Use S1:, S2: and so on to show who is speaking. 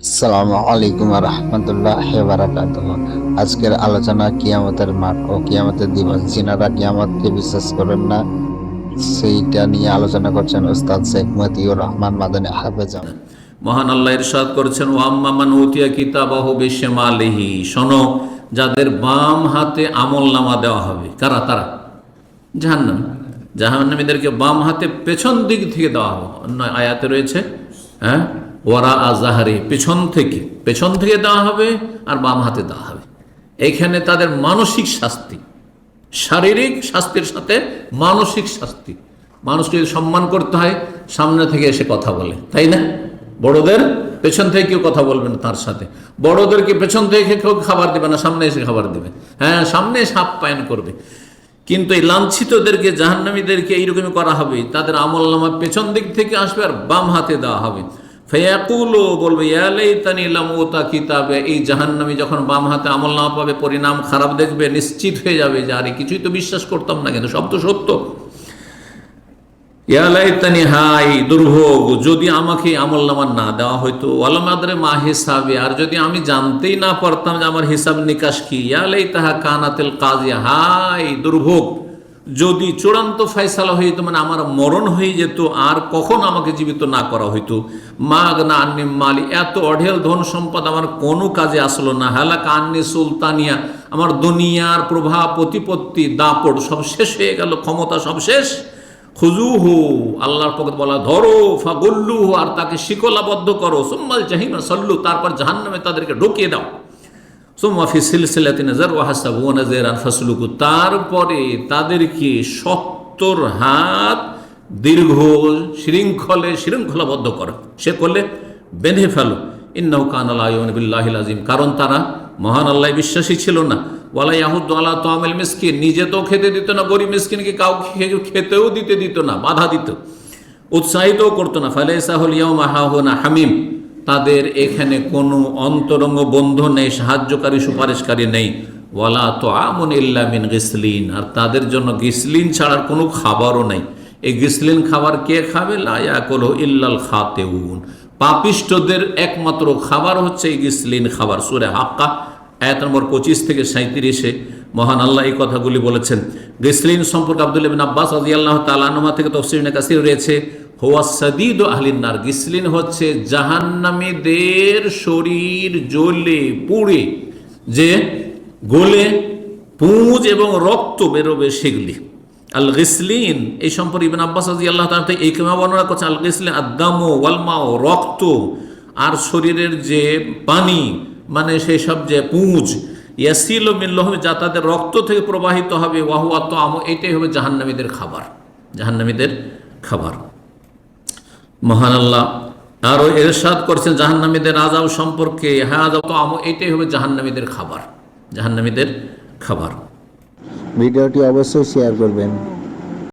S1: আসসালামু আলাইকুম রহমতুল্লাহ বারাকাত আজকের আলোচনা কিয়ামতের মাঠ ও কিয়ামতের দিবস। যিনারা কিয়ামতকে বিশ্বাস করেন না, সেইটা নিয়ে আলোচনা করছেন উস্তাদ শেখ মতিউর রহমান মাদানী হাফেজ
S2: মহান আল্লাহ ইরশাদ করেছেন ওয়াম্মামান উতিয়া কিতাবাহ বিশেমালিহি। শোনো, যাদের বাম হাতে আমল নামা দেওয়া হবে, কারা? তারা জাহান্নাম। জাহান্নামীদেরকে বাম হাতে পেছন দিক থেকে দেওয়া হবে। অন্য আয়াতে রয়েছে হ্যাঁ? ওয়ারা আজাহারি পেছন থেকে পেছন থেকে দেওয়া হবে আর বাম হাতে দেওয়া হবে। এইখানে তাদের মানসিক শাস্তি, শারীরিক শাস্তির সাথে মানসিক শাস্তি। মানুষকে সম্মান করতে হয়, সামনে থেকে এসে কথা বলে, তাই না? বড়দের পেছন থেকে কেউ কথা বলবে না তার সাথে। বড়দেরকে পেছন থেকে কেউ খাবার দেবে না, সামনে এসে খাবার দেবে? হ্যাঁ সামনে এসে আপ্যায়ন করবে। কিন্তু এই লাঞ্ছিতদেরকে, জাহান্নামীদেরকে এইরকমই করা হবে, তাদের আমল নামা পেছন দিক থেকে আসবে আর বাম হাতে দেওয়া হবে। ফেয়াকুলো, বলবে ইয়ালেই তানি লামোতা কিতাবে। এই জাহান্নামী যখন বাম হাতে আমল নামা পাবে, পরিণাম খারাপ দেখবে, নিশ্চিত হয়ে যাবে যে, আরে, কিছুই তো বিশ্বাস করতাম না, কিন্তু সব তো সত্য। ইয়ালাইতানি হাই দুর্ভোগ, যদি আমাকে আমল নামা না দেওয়া হইতো ওয়ালামাদরে মা হিসাবে, আর যদি আমি জানতেই না পারতাম যে আমার হিসাব নিকাশ কি? ইয়ালাই তাহা কানাতেল কাজে হাই দুর্ভোগ। যদি চূড়ান্ত ফয়সালা হয়ে যেত মানে আমার মরণ হয়ে যেত, আর কখন আমাকে জীবিত না করা হইতো? মাগ না আন্নি মালি, এত অঢেল ধন সম্পদ আমার কোনো কাজে আসলো না। হালাক আন্নি সুলতানিয়া, আমার দুনিয়ার প্রভাব প্রতিপত্তি, দাপট সব শেষ হয়ে গেল, ক্ষমতা সব শেষ। খুজুহু, আল্লাহর পক্ষে বলা, ধরো, ফাগুল্লুহু, আর তাকে শিকলাবদ্ধ করো। সোম্মাল জাহিমা, সল্লু, তারপর জাহান্নামে তাদেরকে ঢুকিয়ে দাও। সোম্মাফি সিলসিলাতি নজর ওয়াহাসাব ও নজর আনফাসলুকু তারপরে তাদেরকে সত্তর হাত দীর্ঘ শৃঙ্খলে শৃঙ্খলাবদ্ধ করো। সে করলে বেঁধে ফেলো। ইন্নাউ কান আল্লাহিল আজিম কারণ তারা মহান আল্লাহ বিশ্বাসী ছিল না। ওয়ালা ইয়াহুদ আল্লাহ তোয়ামিল মিসকিন। নিজে তো খেতে দিত না, গরিব মিসকিনকে কাউকে খেতেও দিতে দিত না, বাধা দিত। উৎসাহিতও করতো না। ফালেসাহুল ইয়াউমাহাহুনা হামিম। তাদের এখানে কোনো অন্তরঙ্গ বন্ধু নেই, সাহায্যকারী, সুপারিশকারী নেই। ওয়ালা তো আমন ইল্লামিন গিসলিন। আর তাদের জন্য গিসলিন ছাড়ার কোনো খাবারও নেই। এই গিসলিন খাবার কে খাবে? লায়া লায়াকল ইল্লাল খাতেউন। পাপিষ্টদের একমাত্র খাবার হচ্ছে এই গিসলিন খাবার। সুরে হাক্কা, আয়াত নম্বর পঁচিশ থেকে সাঁত্রিশে মহান আল্লাহ এই কথাগুলি বলেছেন। গিসলিন সম্পর্কে আব্দুল আব্বাস আদি আল্লাহ তালানুমা থেকে তফসির কাসির রয়েছে। হোয়া সদিদ আহলিনার গিসলিন হচ্ছে জাহান্নামীদের শরীর জ্বলে, পুড়ে, যে গলে পুঁজ এবং রক্ত বেরোবে সেগুলি। আল গিসলিন, এই সম্পর্কে ইবিন আব্বাস আদি আল্লাহ তালা এই কেমা বর্ণনা করছে, আল গিসলিন আদামো ওয়ালমাও রক্ত আর শরীরের যে পানি মানে সেই সব যে পুঁজ, ইয়াসিল ও মিল্ল হবে যা তাদের রক্ত থেকে প্রবাহিত হবে ওয়াহুয়া তো আম এটাই হবে জাহান্নামীদের খাবার জাহান্নামীদের খাবার। মহান আল্লাহ। আরও এরশাদ করছেন জাহান্নামীদের আজাব সম্পর্কে। হ্যাঁ আজাব তো আমো এটাই হবে জাহান্নামীদের খাবার। জাহান্নামীদের খাবার।
S1: ভিডিওটি অবশ্যই শেয়ার করবেন।